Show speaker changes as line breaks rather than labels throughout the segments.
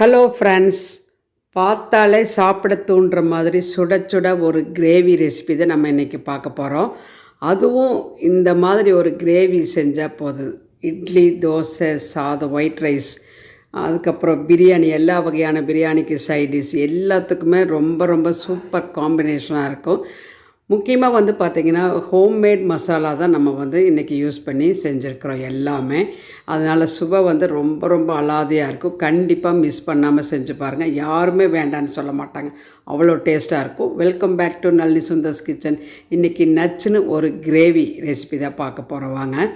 Hello friends பார்த்தாலே சாப்பிட தூண்டுற மாதிரி சுட சுட ஒரு கிரேவி ரெசிபி தான் நம்ம இன்றைக்கி பார்க்க போகிறோம் அதுவும் இந்த மாதிரி ஒரு கிரேவி செஞ்சால் போதும். இட்லி தோசை சாதம் ஒயிட் ரைஸ் அதுக்கப்புறம் பிரியாணி எல்லா வகையான பிரியாணிக்கு சைட் டிஷ் எல்லாத்துக்குமே ரொம்ப ரொம்ப சூப்பர் காம்பினேஷனாக இருக்கும். முக்கியமாக வந்து பார்த்திங்கன்னா ஹோம்மேட் மசாலா தான் நம்ம வந்து இன்றைக்கி யூஸ் பண்ணி செஞ்சுருக்குறோம் எல்லாமே. அதனால் சுவை வந்து ரொம்ப ரொம்ப அலாதியாக இருக்கும். கண்டிப்பாக மிஸ் பண்ணாமல் செஞ்சு பாருங்கள் யாருமே வேண்டான்னு சொல்ல மாட்டாங்க. அவ்வளோ டேஸ்ட்டாக இருக்கும். Welcome back to Nalli Sundar's kitchen இன்றைக்கி நச்சுன்னு ஒரு கிரேவி ரெசிபி தான் பார்க்க போகிறோம் வாங்க.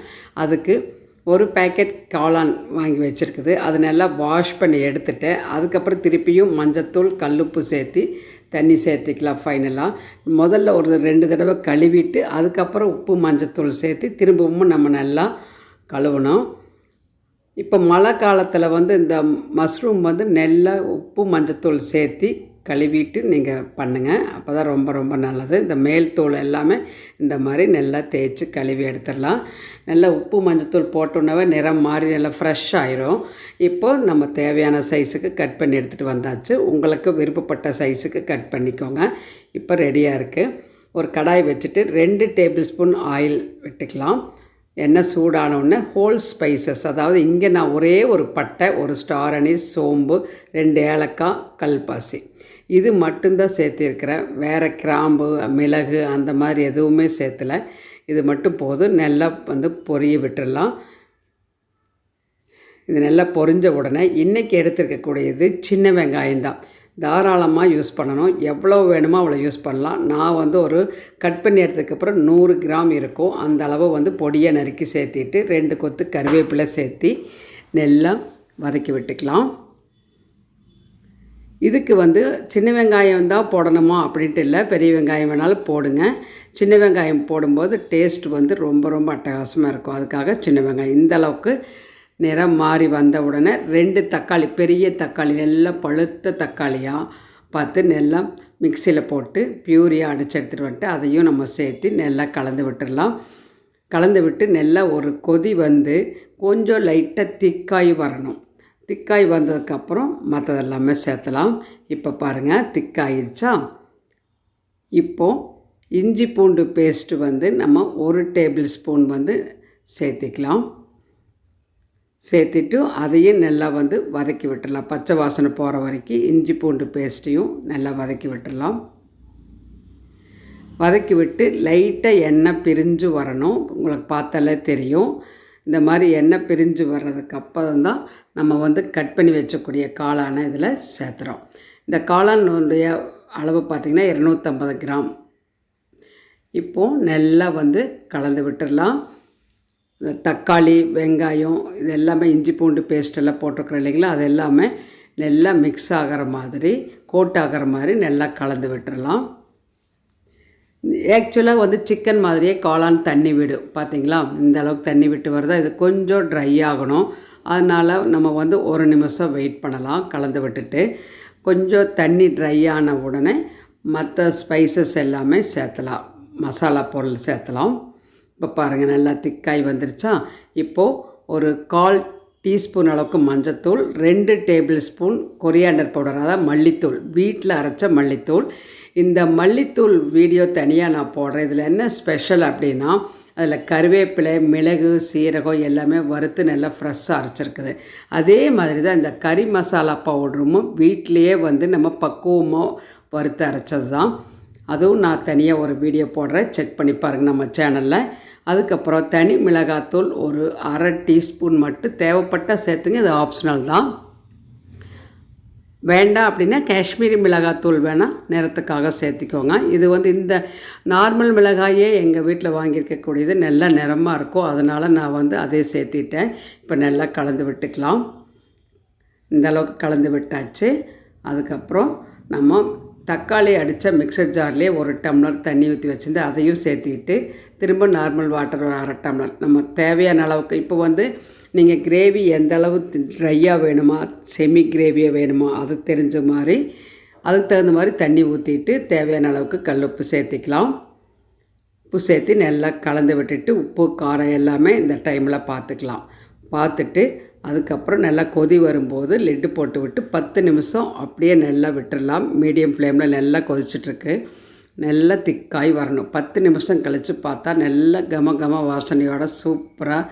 அதுக்கு ஒரு பேக்கெட் காளான் வாங்கி வச்சுருக்குது. அதை நல்லா வாஷ் பண்ணி எடுத்துட்டு அதுக்கப்புறம் திருப்பியும் மஞ்சத்தூள் கல்லுப்பு சேர்த்து தண்ணி சேர்த்திக்கலாம் ஃபைனலாக முதல்ல ஒரு ரெண்டு தடவை கழுவிட்டு அதுக்கப்புறம் உப்பு மஞ்சத்தூள் சேர்த்து திரும்பவும் நம்ம நல்லா கழுவணும். இப்போ மழை காலத்தில் வந்து இந்த மஷ்ரூம் வந்து நல்லா உப்பு மஞ்சத்தூள் சேர்த்து கழுவிட்டு நீங்கள் பண்ணுங்கள் அப்போ தான் ரொம்ப ரொம்ப நல்லது. இந்த மேல் தூள் எல்லாமே இந்த மாதிரி நல்லா தேய்ச்சி கழுவி எடுத்துடலாம். நல்லா உப்பு மஞ்சத்தூள் போட்டோன்னவே நிறம் மாறி நல்லா ஃப்ரெஷ் ஆயிரும். இப்போ நம்ம தேவையான சைஸுக்கு கட் பண்ணி எடுத்துகிட்டு வந்தாச்சு. உங்களுக்கு விருப்பப்பட்ட சைஸுக்கு கட் பண்ணிக்கோங்க. இப்போ ரெடியாக இருக்குது ஒரு கடாய் வச்சுட்டு ரெண்டு டேபிள் ஸ்பூன் ஆயில் விட்டுக்கலாம். எண்ணெய் சூடானவுடனே ஹோல் ஸ்பைசஸ் அதாவது இங்கே நான் ஒரே ஒரு பட்டை ஒரு ஸ்டார் அனீஸ் சோம்பு ரெண்டு ஏலக்காய் கல்பாசி. இது மட்டும்தான் சேர்த்திருக்கிறேன். வேறு கிராம்பு மிளகு அந்த மாதிரி எதுவுமே சேர்த்தலை. இது மட்டும் போதும். நல்லா வந்து பொரிய விட்டுடலாம். இது நல்லா பொரிஞ்ச உடனே இன்றைக்கி எடுத்துருக்கக்கூடியது சின்ன வெங்காயம் தான். தாராளமாக யூஸ் பண்ணணும். எவ்வளோ வேணுமோ அவ்வளோ யூஸ் பண்ணலாம். நான் வந்து ஒரு கட் பண்ணி எடுத்ததுக்கப்புறம் நூறு கிராம் இருக்கும். அந்த அளவு வந்து பொடியை நறுக்கி சேர்த்திட்டு ரெண்டு கொத்து கருவேப்பிலை சேர்த்தி நல்லா வதக்கி விட்டுக்கலாம். இதுக்கு வந்து சின்ன வெங்காயம் தான் போடணுமா அப்படின்ட்டு இல்லை பெரிய வெங்காயம் வேணாலும் போடுங்க. சின்ன வெங்காயம் போடும்போது டேஸ்ட் வந்து ரொம்ப ரொம்ப அட்டகாசமாக இருக்கும். அதுக்காக சின்ன வெங்காயம். இந்த அளவுக்கு நிறம் மாறி வந்த உடனே ரெண்டு தக்காளி பெரிய தக்காளி எல்லாம் பழுத்த தக்காளியாக பார்த்து நல்லா மிக்சியில் போட்டு பியூரியாக அடித்து எடுத்துகிட்டு வந்துட்டு அதையும் நம்ம சேர்த்து நல்லா கலந்து விட்டுடலாம். கலந்து விட்டு நல்லா ஒரு கொதி வந்து கொஞ்சம் லைட்டாக திக்காய் வரணும். திக்காய் வந்ததுக்கப்புறம் மற்றதெல்லாமே சேர்த்தலாம். இப்போ பாருங்கள் திக்காயிருச்சா? இப்போது இஞ்சி பூண்டு பேஸ்ட்டு வந்து நம்ம ஒரு டேபிள் ஸ்பூன் வந்து சேர்த்திக்கலாம். சேர்த்துட்டு அதையும் நல்லா வந்து வதக்கி விட்டுடலாம் பச்சை வாசனை போகிற வரைக்கும் இஞ்சி பூண்டு பேஸ்ட்டையும் நல்லா வதக்கி விட்டுடலாம் வதக்கி விட்டு லைட்டாக எண்ணெய் பிரிஞ்சு வரணும். உங்களுக்கு பார்த்தாலே தெரியும். இந்த மாதிரி எண்ணெய் பிரிஞ்சு வர்றதுக்கு அப்புறம் தான் நம்ம வந்து கட் பண்ணி வச்சக்கூடிய காளானை இதில் சேர்த்துறோம். இந்த காளானுடைய அளவு பார்த்திங்கன்னா இரநூத்தம்பது கிராம். இப்போது நல்லா வந்து கலந்து விட்டுடலாம். தக்காளி வெங்காயம் இது எல்லாமே இஞ்சி பூண்டு பேஸ்ட் எல்லாம் போட்டிருக்கிறோம் இல்லைங்களா? அது எல்லாமே நல்லா மிக்ஸ் ஆகிற மாதிரி கோட் ஆகிற மாதிரி நல்லா கலந்து விட்டுடலாம். ஆக்சுவலாக வந்து சிக்கன் மாதிரியே காளான் தண்ணி விடும். பார்த்தீங்களா? இந்த அளவுக்கு தண்ணி விட்டு வருதா? இது கொஞ்சம் ட்ரை ஆகணும். அதனால் நம்ம வந்து ஒரு நிமிஷம் வெயிட் பண்ணலாம். கலந்து விட்டுட்டு கொஞ்சம் தண்ணி ட்ரை ஆன உடனே மற்ற ஸ்பைசஸ் எல்லாமே சேர்த்தலாம். மசாலா பொருள் சேர்த்தலாம். இப்போ பாருங்கள் நல்லா திக்காய் வந்துருச்சா? இப்போது ஒரு கால் டீஸ்பூன் அளவுக்கு மஞ்சத்தூள் ரெண்டு டேபிள் ஸ்பூன் கொரியாண்டர் பவுடர் அதாவது மல்லித்தூள் வீட்டில் அரைச்ச மல்லித்தூள். இந்த மல்லித்தூள் வீடியோ தனியாக நான் போடுறேன். இதில் என்ன ஸ்பெஷல் அப்படின்னா அதில் கருவேப்பிலை மிளகு சீரகம் எல்லாமே வறுத்து நல்லா ஃப்ரெஷ்ஷாக அரைச்சிருக்குது. அதே மாதிரி தான் இந்த கறி மசாலா பவுடரும் வீட்லேயே வந்து நம்ம பக்குவமாக வறுத்து அரைச்சது தான். அதுவும் நான் தனியாக ஒரு வீடியோ போடுறேன். செக் பண்ணி பாருங்கள் நம்ம சேனலில். அதுக்கப்புறம் தனி மிளகாத்தூள் ஒரு அரை டீஸ்பூன் மட்டும். தேவைப்பட்ட சேர்த்துங்க இது ஆப்ஷனல் தான். வேண்டாம் அப்படின்னா காஷ்மீரி மிளகாத்தூள் வேணால் நிறத்துக்காக சேர்த்திக்கோங்க. இது வந்து இந்த நார்மல் மிளகாயே எங்கள் வீட்டில் வாங்கியிருக்கக்கூடியது நல்ல நிறமாக இருக்கும் அதனால் நான் வந்து அதே சேர்த்திட்டேன். இப்போ நல்லா கலந்து விட்டுக்கலாம். இந்த அளவுக்கு கலந்து விட்டாச்சு. அதுக்கப்புறம் நம்ம தக்காளி அடித்த மிக்சர் ஜார்லேயே ஒரு டம்ளர் தண்ணி ஊற்றி வச்சுருந்து அதையும் சேர்த்திட்டு திரும்ப நார்மல் வாட்டர் ஒரு அரை டம்ளர். நம்ம தேவையான அளவுக்கு இப்போ வந்து நீங்கள் கிரேவி எந்த அளவு ட்ரையாக வேணுமா செமி கிரேவியாக வேணுமா அது தெரிஞ்ச மாதிரி அதுக்கு தகுந்த மாதிரி தண்ணி ஊற்றிட்டு தேவையான அளவுக்கு கல் உப்பு சேர்த்திக்கலாம். உப்பு சேர்த்து நல்லா கலந்து விட்டுட்டு உப்பு காரம் எல்லாமே இந்த டைமில் பார்த்துக்கலாம். பார்த்துட்டு அதுக்கப்புறம் நல்லா கொதி வரும்போது லெட்டு போட்டு விட்டு பத்து நிமிஷம் அப்படியே நல்லா விட்டுடலாம் மீடியம் ஃப்ளேமில் நல்லா கொதிச்சிட்ருக்கு. நல்லா திக்காய் வரணும். பத்து நிமிஷம் கழித்து பார்த்தா நல்லா கம கம வாசனையோட சூப்பராக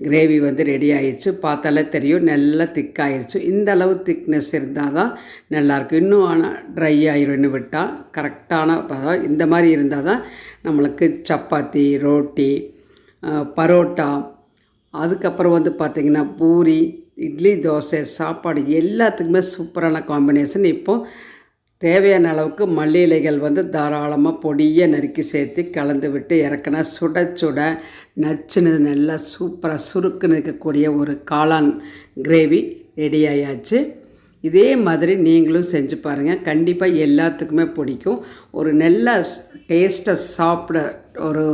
கிரேவி வந்து ரெடி ஆயிடுச்சு பார்த்தாலே தெரியும் நல்லா திக்காயிருச்சு இந்த அளவு திக்னஸ் இருந்தால் தான் நல்லாயிருக்கும் இன்னும் ஆனால் ட்ரை ஆயிரும் விட்டால் கரெக்டான பதம் இந்த மாதிரி இருந்தால் தான் நம்மளுக்கு சப்பாத்தி ரோட்டி பரோட்டா அதுக்கப்புறம் வந்து பார்த்திங்கன்னா பூரி இட்லி தோசை சாப்பாடு எல்லாத்துக்குமே சூப்பரான காம்பினேஷன் இப்போது தேவையான அளவுக்கு மல்லி இலைகள் வந்து தாராளமாக பொடியை நறுக்கி சேர்த்து கலந்து விட்டு இறக்கினா சுட சுட நச்சுன்னு நல்லா சூப்பராக சுருக்குன்னு இருக்கக்கூடிய ஒரு காளான் கிரேவி ரெடி ஆயாச்சு. இதே மாதிரி நீங்களும் செஞ்சு பாருங்கள் கண்டிப்பாக எல்லாத்துக்குமே பிடிக்கும். ஒரு நல்ல டேஸ்ட்டை சாப்பிட ஒரு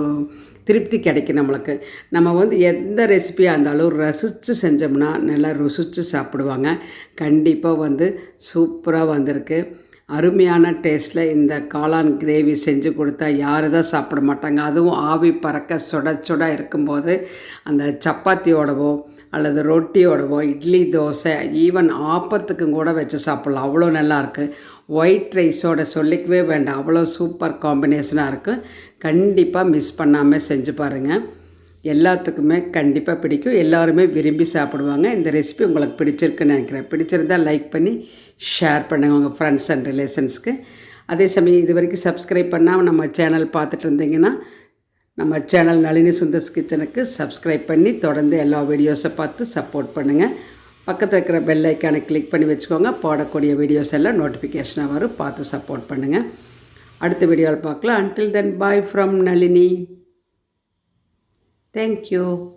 திருப்தி கிடைக்கும் நம்மளுக்கு. நம்ம வந்து எந்த ரெசிபியாக இருந்தாலும் ரசித்து செஞ்சோம்னா நல்லா ருசித்து சாப்பிடுவாங்க. கண்டிப்பாக வந்து சூப்பராக வந்திருக்கு. அருமையான டேஸ்ட்டில் இந்த காளான் கிரேவி செஞ்சு கொடுத்தா யார் தான் சாப்பிட மாட்டாங்க. அதுவும் ஆவி பறக்க சுட சுட இருக்கும்போது அந்த சப்பாத்தியோடவோ அல்லது ரொட்டியோடவோ இட்லி தோசை ஈவன் ஆப்பத்துக்கும் கூட வச்சு சாப்பிட்லாம். அவ்வளோ நல்லாயிருக்கு ஒயிட் ரைஸோட சொல்லிக்கவே வேண்டாம். அவ்வளோ சூப்பர் காம்பினேஷனாக இருக்குது கண்டிப்பாக மிஸ் பண்ணாமல் செஞ்சு பாருங்கள் எல்லாத்துக்குமே கண்டிப்பாக பிடிக்கும். எல்லாருமே விரும்பி சாப்பிடுவாங்க. இந்த ரெசிபி உங்களுக்கு பிடிச்சிருக்குன்னு நினைக்கிறேன். பிடிச்சிருந்தா லைக் பண்ணி ஷேர் பண்ணுங்கள் உங்கள் ஃப்ரெண்ட்ஸ் அண்ட் ரிலேஷன்ஸ்க்கு அதே சமயம் இது வரைக்கும் சப்ஸ்கிரைப் பண்ணாமல் நம்ம சேனல் பார்த்துட்டு இருந்தீங்கன்னா நம்ம சேனல் நளினி சுந்தர்ஸ் கிச்சனுக்கு சப்ஸ்கிரைப் பண்ணி தொடர்ந்து எல்லா வீடியோஸை பார்த்து சப்போர்ட் பண்ணுங்கள் பக்கத்தில் இருக்கிற பெல் ஐக்கானை கிளிக் பண்ணி வச்சுக்கோங்க. போடக்கூடிய வீடியோஸ் எல்லாம் நோட்டிஃபிகேஷனாக வரும். பார்த்து சப்போர்ட் பண்ணுங்கள் அடுத்த வீடியோவில் பார்க்கலாம். Until then bye from Nalini. Thank you.